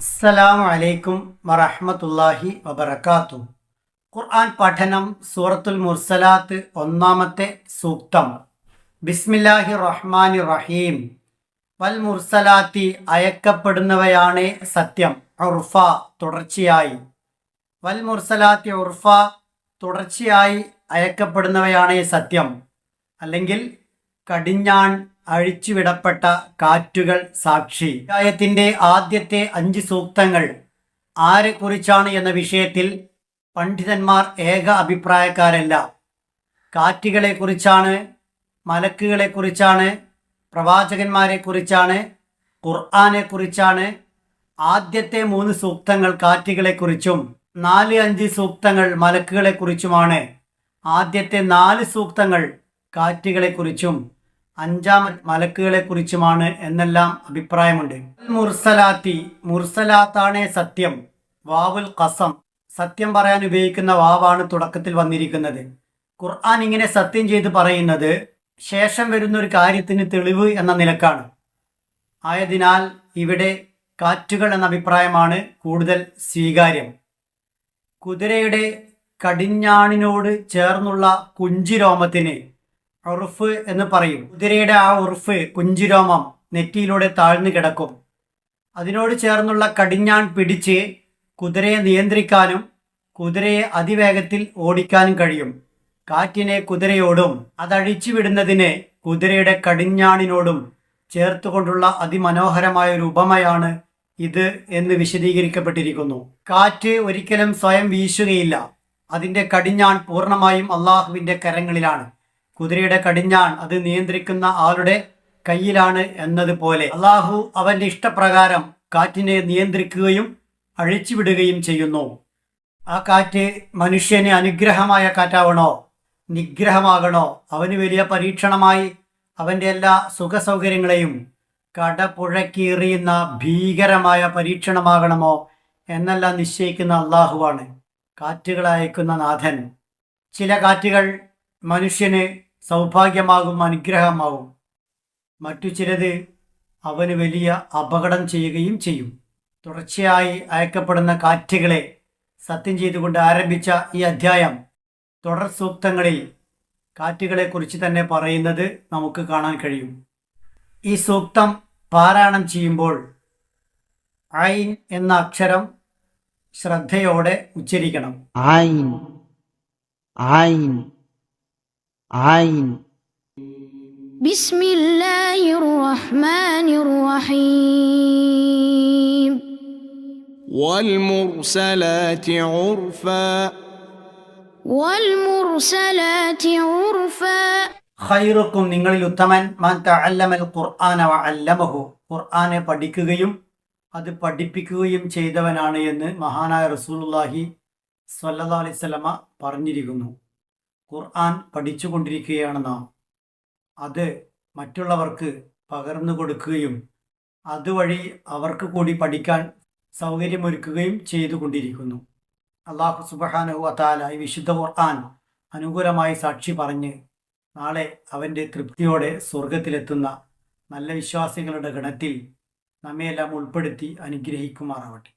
അസ്സലാമു അലൈക്കും വറഹ്മത്തുള്ളാഹി വബർക്കാത്തു ഖുർആൻ പഠനം സൂറത്തുൽ മുർസലാത്ത് ഒന്നാമത്തെ സൂക്തം. ബിസ്മില്ലാഹി റഹ്മാനി റഹീം വൽ മുർസലാത്തി അയക്കപ്പെടുന്നവയാണ് സത്യം ഉർഫ തുടർച്ചയായി. വൽ മുർസലാത്തി ഉർഫ തുടർച്ചയായി അയക്കപ്പെടുന്നവയാണ് സത്യം. അല്ലെങ്കിൽ കടിഞ്ഞാൺ അഴിച്ചുവിടപ്പെട്ട കാറ്റുകൾ സാക്ഷി. അധ്യായത്തിന്റെ ആദ്യത്തെ അഞ്ച് സൂക്തങ്ങൾ ആരെക്കുറിച്ചാണ് എന്ന വിഷയത്തിൽ പണ്ഡിതന്മാർ ഏക അഭിപ്രായക്കാരല്ല. കാറ്റുകളെക്കുറിച്ചാണ് മലക്കുകളെക്കുറിച്ചാണ് പ്രവാചകന്മാരെക്കുറിച്ചാണ് ഖുർആാനെക്കുറിച്ചാണ് ആദ്യത്തെ മൂന്ന് സൂക്തങ്ങൾ കാറ്റുകളെക്കുറിച്ചും നാല് അഞ്ച് സൂക്തങ്ങൾ മലക്കുകളെക്കുറിച്ചുമാണ് ആദ്യത്തെ നാല് സൂക്തങ്ങൾ കാറ്റുകളെക്കുറിച്ചും അഞ്ചാം മലക്കുകളെ കുറിച്ചുമാണ് എന്നെല്ലാം അഭിപ്രായമുണ്ട്. മുർസലാത്തി മുർസലാത്താണ് സത്യം വാവുൽ കസം സത്യം പറയാൻ ഉപയോഗിക്കുന്ന വാവാണ് തുടക്കത്തിൽ വന്നിരിക്കുന്നത്. ഖുർആൻ ഇങ്ങനെ സത്യം ചെയ്ത് പറയുന്നത് ശേഷം വരുന്ന ഒരു കാര്യത്തിന് തെളിവ് എന്ന നിലക്കാണ്. ആയതിനാൽ ഇവിടെ കാറ്റുകൾ എന്ന അഭിപ്രായമാണ് കൂടുതൽ സ്വീകാര്യം. കുതിരയുടെ കടിഞ്ഞാണിനോട് ചേർന്നുള്ള കുഞ്ചിരോമത്തിന് ഉറുഫ് എന്ന് പറയും. കുതിരയുടെ ആ ഉറുഫ് കുഞ്ചിരോമം നെറ്റിയിലൂടെ താഴ്ന്നു കിടക്കും. അതിനോട് ചേർന്നുള്ള കടിഞ്ഞാൺ പിടിച്ച് കുതിരയെ നിയന്ത്രിക്കാനും കുതിരയെ അതിവേഗത്തിൽ ഓടിക്കാനും കഴിയും. കാറ്റിനെ കുതിരയോടും അതഴിച്ചു വിടുന്നതിനെ കുതിരയുടെ കടിഞ്ഞാണിനോടും ചേർത്തുകൊണ്ടുള്ള അതിമനോഹരമായ ഒരു ഉപമയാണ് ഇത് എന്ന് വിശദീകരിക്കപ്പെട്ടിരിക്കുന്നു. കാറ്റ് ഒരിക്കലും സ്വയം വീശുകയില്ല. അതിന്റെ കടിഞ്ഞാൺ പൂർണമായും അള്ളാഹുവിന്റെ കരങ്ങളിലാണ്. കുതിരയുടെ കടിഞ്ഞാൺ അത് നിയന്ത്രിക്കുന്ന ആളുടെ കയ്യിലാണ് എന്നതുപോലെ. അള്ളാഹു അവന്റെ ഇഷ്ടപ്രകാരം കാറ്റിനെ നിയന്ത്രിക്കുകയും അഴിച്ചുവിടുകയും ചെയ്യുന്നു. ആ കാറ്റ് മനുഷ്യന് അനുഗ്രഹമായ കാറ്റാവണോ? നിഗ്രഹമാകണോ? അവന് വലിയ പരീക്ഷണമായി അവന്റെ എല്ലാ സുഖസൗകര്യങ്ങളെയും കടപുഴക്കിയെറിയുന്ന ഭീകരമായ പരീക്ഷണമാകണമോ എന്നെല്ലാം നിശ്ചയിക്കുന്ന അള്ളാഹുവാണ്. കാറ്റുകൾ അയക്കുന്ന നാഥൻ. ചില കാറ്റുകൾ മനുഷ്യന് സൗഭാഗ്യമാകും അനുഗ്രഹമാകും. മറ്റു ചിലത് അവന് വലിയ അപകടം ചെയ്യുകയും ചെയ്യും. തുടർച്ചയായി അയക്കപ്പെടുന്ന കാറ്റുകളെ സത്യം ചെയ്തുകൊണ്ട് ആരംഭിച്ച ഈ അധ്യായം തുടർ സൂക്തങ്ങളിൽ കാറ്റുകളെക്കുറിച്ച് തന്നെ പറയുന്നത് നമുക്ക് കാണാൻ കഴിയും. ഈ സൂക്തം പാരായണം ചെയ്യുമ്പോൾ ഐൻ എന്ന അക്ഷരം ശ്രദ്ധയോടെ ഉച്ചരിക്കണം. ഐൻ ഐൻ. عين بسم الله الرحمن الرحيم والمرسلات عرفا والمرسلات عرفا ഖൈറുക്കും നിങ്ങളിൽ ഉത്തമൻ മാൻ തഅല്ലമൽ ഖുർആന വ അല്ലമഹു ഖുർആനെ പഠിക്കുകയും അത് പഠിപ്പിക്കുകയും ചെയ്തവനാണ് എന്ന് മഹാനായ റസൂലുള്ളാഹി സ്വല്ലല്ലാഹു അലൈഹി വസല്ലമ പറഞ്ഞിരിക്കുന്നു ഖുർആൻ പഠിച്ചുകൊണ്ടിരിക്കുകയാണ് നാം. അത് മറ്റുള്ളവർക്ക് പകർന്നു കൊടുക്കുകയും അതുവഴി അവർക്ക് കൂടി പഠിക്കാൻ സൗകര്യമൊരുക്കുകയും ചെയ്തുകൊണ്ടിരിക്കുന്നു. അള്ളാഹു സുബഹാനഹു അത്താല ഈ വിശുദ്ധ ഖുർആൻ അനുകൂലമായി സാക്ഷി പറഞ്ഞ് നാളെ അവന്റെ തൃപ്തിയോടെ സ്വർഗത്തിലെത്തുന്ന നല്ല വിശ്വാസികളുടെ ഗണത്തിൽ നമ്മയെല്ലാം ഉൾപ്പെടുത്തി അനുഗ്രഹിക്കുമാറാവട്ടെ.